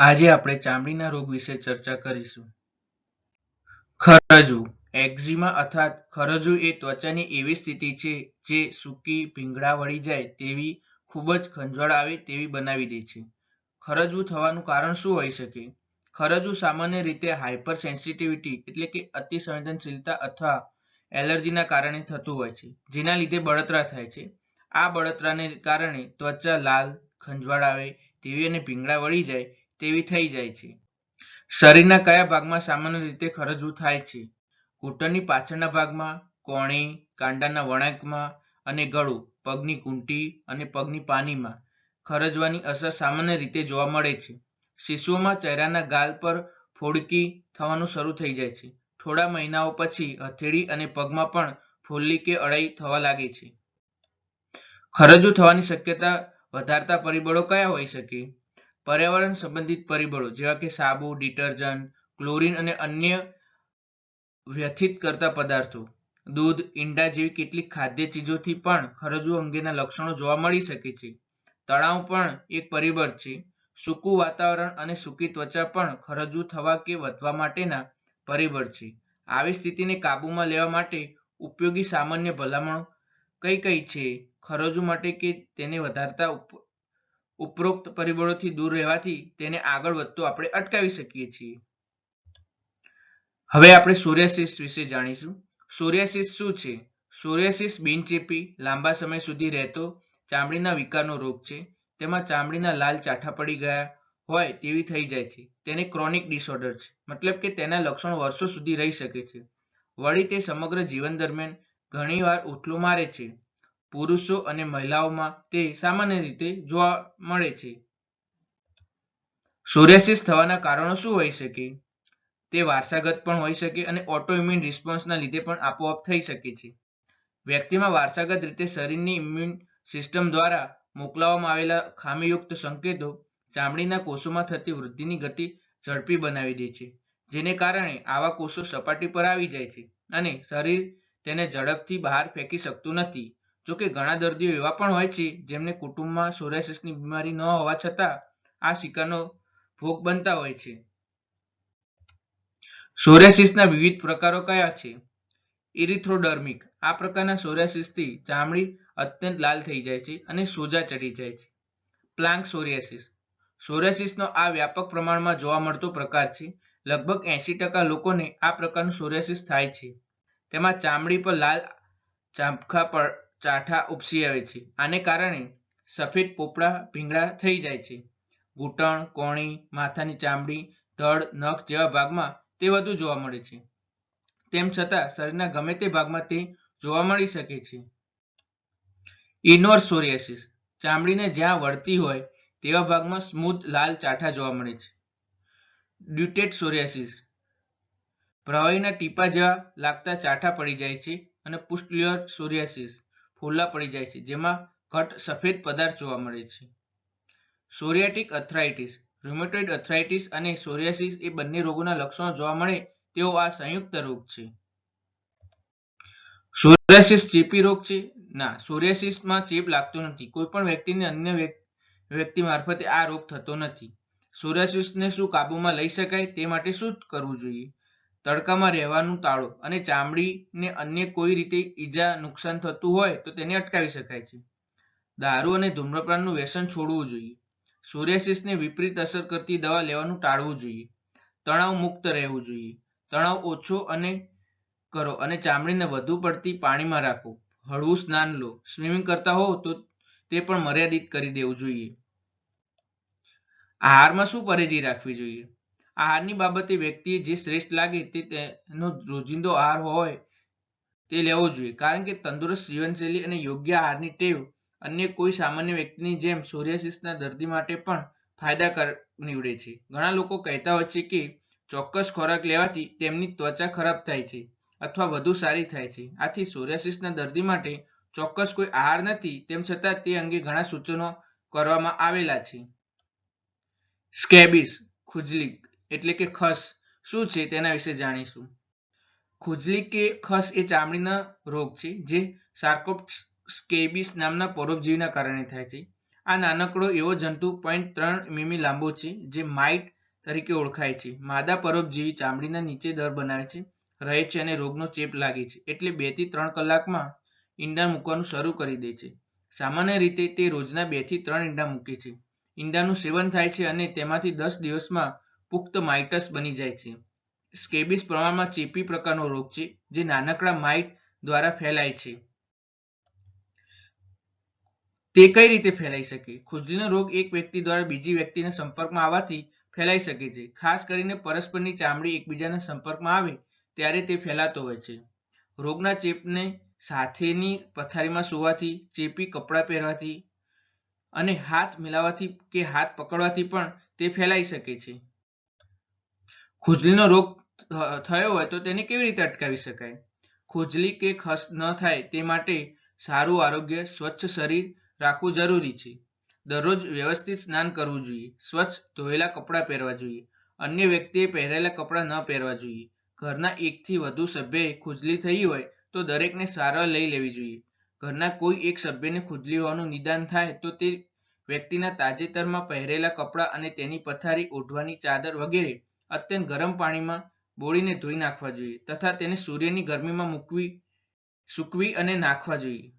આજે આપણે ચામડીના રોગ વિશે ચર્ચા કરીશું. ખરજુ, એક્ઝિમા અર્થાત ખરજુ એ ત્વચાની એવી સ્થિતિ છે જે સૂકી ભીંગડા વળી જાય તેવી ખૂબ જ ખંજવાળ આવે તેવી બનાવી દે છે. ખરજવું થવાનું કારણ શું હોઈ શકે? ખરજવું સામાન્ય રીતે હાઇપર સેન્સિટિવિટી એટલે કે અતિ સંવેદનશીલતા અથવા એલર્જીના કારણે થતું હોય છે, જેના લીધે બળતરા થાય છે. આ બળતરાને કારણે ત્વચા લાલ, ખંજવાળ આવે તેવી અને ભીંગડા વળી જાય તેવી થઈ જાય છે. શરીરના કયા ભાગમાં સામાન્ય રીતે ખરજવું થાય છે? ઘૂંટણની પાછળના ભાગમાં, કોણી, કાંડાના વળાંકમાં અને ગળું, પગની ઘૂંટી અને પગની પાનીમાં ખરજવાની અસર સામાન્ય રીતે જોવા મળે છે. શિશુઓમાં ચહેરાના ગાલ પર ફોડકી થવાનું શરૂ થઈ જાય છે. થોડા મહિનાઓ પછી હથેળી અને પગમાં પણ ફોલ્લી કે અડાઈ થવા લાગે છે. ખરજુ થવાની શક્યતા વધારતા પરિબળો કયા હોઈ શકે? પર્યાવરણ સંબંધિત પરિબળો, જેવા કે સાબુ, ડિટર્જન્ટ, ક્લોરીન અને અન્ય વ્યથિત કરતા પદાર્થો, દૂધ, ઈંડા જેવી કેટલીક ખાદ્ય ચીજોથી પણ ખરજુ અંગેના લક્ષણો જોવા મળી શકે છે. તણાવ પણ એક પરિબળ છે. સૂકું વાતાવરણ અને સૂકી ત્વચા પણ ખરજુ થવા કે વધવા માટેના પરિબળ છે. આવી સ્થિતિને કાબૂમાં લેવા માટે ઉપયોગી સામાન્ય ભલામણો કઈ કઈ છે? ખરજુ માટે કે તેને વધારતા ઉપરોક્ત પરિબળોથી દૂર રહેવાથી તેને આગળ વધતો આપણે અટકાવી શકીએ છીએ. હવે આપણે સોરિયાસિસ વિશે જાણીશું. સોરિયાસિસ શું છે? સોરિયાસિસ બિનચેપી, લાંબા સમય સુધી રહેતો, ચામડીના વિકારનો રોગ છે. તેમાં ચામડીના લાલ ચાઠા પડી ગયા હોય તેવી થઈ જાય છે. તેને ક્રોનિક ડિસઓર્ડર છે. મતલબ કે તેના લક્ષણો વર્ષો સુધી રહી શકે છે. વળી તે સમગ્ર જીવન દરમિયાન ઘણીવાર ઉથલું મારે છે. પુરુષો અને મહિલાઓમાં તે સામાન્ય રીતે જોવા મળે છે. સોરિયાસિસ થવાના કારણો શું હોઈ શકે? તે વારસાગત પણ હોઈ શકે અને ઓટોઇમ્યુન રિસ્પોન્સના લીધે પણ આપોઆપ થઈ શકે છે. વ્યક્તિમાં વારસાગત રીતે શરીરની ઇમ્યુન સિસ્ટમ દ્વારા મોકલવામાં આવેલા ખામીયુક્ત સંકેતો ચામડીના કોષોમાં થતી વૃદ્ધિની ગતિ ઝડપી બનાવી દે છે, જેને કારણે આવા કોષો સપાટી પર આવી જાય છે અને શરીર તેને ઝડપથી બહાર ફેંકી શકતું નથી. જોકે ઘણા દર્દીઓ એવા પણ હોય છે, જેમને કુટુંબમાં સોરાયસિસની બીમારી ન હોવા છતાં આ શિકારનો ભોગ બનતા હોય છે. સોરિયાસિસના વિવિધ પ્રકારો કયા છે? ઇરિથ્રોડર્મિક, આ પ્રકારના સોરિયાસિસથી ચામડી અત્યંત લાલ થઈ જાય છે અને સોજા ચડી જાય છે. પ્લાન્ક સોરિયાસિસ સોરિયાસિસનો આ વ્યાપક પ્રમાણમાં જોવા મળતો પ્રકાર છે. લગભગ એંશી ટકા લોકોને આ પ્રકારનું સોરિયાસિસ થાય છે. તેમાં ચામડી પર લાલ ચાંપખા પર ચાઠા ઉપસી આવે છે. આને કારણે સફેદ પોપડા ભીંગડા થઈ જાય છે. ઘૂંટણ, કોણી, માથાની ચામડી, ધડ, નખ જેવા ભાગમાં તે વધુ જોવા મળે છે. તેમ છતાં શરીરના ગમે તે ભાગમાં તે જોવા મળી શકે છે. ઇનોર સોરિયાસિસ. ચામડીને જ્યાં વળતી હોય તેવા ભાગમાં સ્મૂથ લાલ ચાઠા જોવા મળે છે. Guttate psoriasis. પ્રવાહીના ટીપા જેવા લાગતા ચાઠા પડી જાય છે અને પુસ્ટલ્યોર સોરિયાસિસ. ફોલ્લા પડી જાય છે, જેમાં ઘટ સફેદ પદાર્થ જોવા મળે છે. સોરિયાટિક અથરાઇટિસ રુમેટોઇડ અથરાઇટિસ અને સોરિયાસિસ એ બંને રોગોના લક્ષણો જોવા મળે તેઓ આ સંયુક્ત રોગ છે. સોરિયાસિસ ચેપી રોગ છે? ના સોરિયાસિસમાં ચેપ લાગતો નથી. કોઈ પણ વ્યક્તિને અન્ય વ્યક્તિ મારફતે આ રોગ થતો નથી. સોરિયાસિસને શું કાબૂમાં લઈ શકાય તે માટે શું કરવું જોઈએ? તડકામાં રહેવાનું ટાળો અને ચામડીને અન્ય કોઈ રીતે ઈજા નુકસાન થતું હોય તો તેને અટકાવી શકાય છે. દારૂ અને ધૂમ્રપાનનું વ્યસન છોડવું જોઈએ. સોરિયાસિસને વિપરીત અસર કરતી દવા લેવાનું ટાળવું જોઈએ. તણાવ મુક્ત રહેવું જોઈએ. તણાવ ઓછો અને કરો અને ચામડીને વધુ પડતી પાણીમાં રાખો. હળવું સ્નાન લો. સ્વિમિંગ કરતા હો તો તે પણ મર્યાદિત કરી દેવું જોઈએ. આહારમાં શું પરેજી રાખવી જોઈએ? આહારની બાબતે વ્યક્તિએ જે શ્રેષ્ઠ લાગે તે તેનો રોજિંદો આહાર હોય તે લેવો જોઈએ. કારણ કે તંદુરસ્ત જીવનશૈલી અને યોગ્ય આહારની ટેવ અન્ય કોઈ સામાન્ય વ્યક્તિની જેમ સોરિયાસિસના દર્દી માટે પણ ફાયદાકારક નીવડે છે. ઘણા લોકો કહેતા હોય છે કે ચોક્કસ ખોરાક લેવાથી તેમની ત્વચા ખરાબ થાય છે અથવા વધુ સારી થાય છે. આથી સોરિયાસિસના દર્દી માટે ચોક્કસ કોઈ આહાર નથી, તેમ છતાં તે અંગે ઘણા સૂચનો કરવામાં આવેલા છે. સ્કેબિસ, ખુજલી એટલે કે ખસ. શું છે તેના વિશે જાણીશું. ખુજલી કે ખસ એ ચામડીના રોગ છે, જે સાર્કોપ્સ સ્કેબિસ નામના પરોપજીવીના કારણે થાય છે. આ નાનકડો એવો જંતુ પોઈન્ટ ત્રણ મીમી લાંબો છે, જે માઇટ તરીકે ઓળખાય છે. માદા પરોપજીવી ચામડીના નીચે દર બનાવે છે, રહે છે અને રોગનો ચેપ લાગે છે. એટલે બેથી ત્રણ કલાકમાં ઈંડા મૂકવાનું શરૂ કરી દે છે. સામાન્ય રીતે તે રોજના બેથી ત્રણ ઈંડા મૂકે છે. ઈંડાનું સેવન થાય છે અને તેમાંથી દસ દિવસમાં પુખ્ત માઇટસ બની જાય છે. સ્કેબિસ પ્રમાણમાં ચેપી પ્રકારનો રોગ છે, જે નાનકડા માઇટ દ્વારા ફેલાય છે. તે કઈ રીતે ફેલાઈ શકે? ખુજલીનો રોગ એક વ્યક્તિ દ્વારા બીજી વ્યક્તિના સંપર્કમાં આવવાથી ફેલાઈ શકે છે. ખાસ કરીને પરસ્પરની ચામડી એકબીજાના સંપર્કમાં આવે ત્યારે તે ફેલાતો હોય છે. રોગના ચેપને સાથેની પથારીમાં સુવાથી, ચેપી કપડાં પહેરવાથી અને હાથ મિલાવવાથી કે હાથ પકડવાથી પણ તે ફેલાઈ શકે છે. ખુજલીનો રોગ થયો હોય તો તેને કેવી રીતે અટકાવી શકાય? ખુજલી કે ખસ ન થાય તે માટે સારું આરોગ્ય, સ્વચ્છ શરીર રાખવું જરૂરી છે. દરરોજ વ્યવસ્થિત સ્નાન કરવું જોઈએ. સ્વચ્છ ધોયેલા કપડાં પહેરવા જોઈએ. અન્ય વ્યક્તિએ પહેરેલા કપડાં ન પહેરવા જોઈએ. ઘરના એકથી વધુ સભ્યએ ખુજલી થઈ હોય તો દરેકને સારવાર લઈ લેવી જોઈએ. ઘરના કોઈ એક સભ્યને ખુજલી હોવાનું નિદાન થાય તો તે વ્યક્તિના તાજેતરમાં પહેરેલા કપડાં અને તેની પથારી ઓઢવાની ચાદર વગેરે અત્યંત ગરમ પાણીમાં બોળીને ધોઈ નાખવા જોઈએ તથા તેને સૂર્યની ગરમીમાં મૂકવી, સૂકવી અને નાખવા જોઈએ.